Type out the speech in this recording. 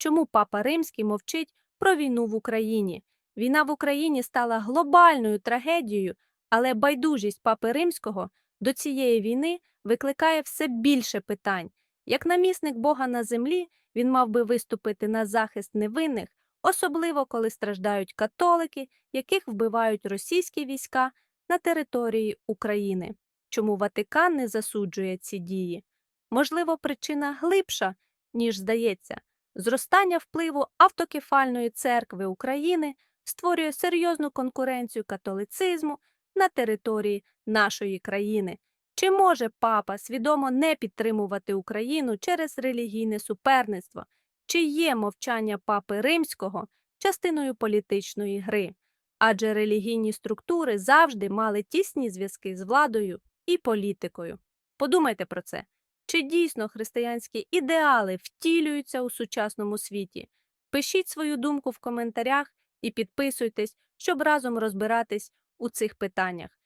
чому Папа Римський мовчить про війну в Україні. Війна в Україні стала глобальною трагедією, але байдужість Папи Римського до цієї війни викликає все більше питань. Як намісник Бога на землі, він мав би виступити на захист невинних, особливо коли страждають католики, яких вбивають російські війська на території України. Чому Ватикан не засуджує ці дії? Можливо, причина глибша, ніж здається. Зростання впливу автокефальної церкви України створює серйозну конкуренцію католицизму на території нашої країни. Чи може папа свідомо не підтримувати Україну через релігійне суперництво? Чи є мовчання папи римського частиною політичної гри? Адже релігійні структури завжди мали тісні зв'язки з владою і політикою. Подумайте про це. Чи дійсно християнські ідеали втілюються у сучасному світі? Пишіть свою думку в коментарях і підписуйтесь, щоб разом розбиратись у цих питаннях.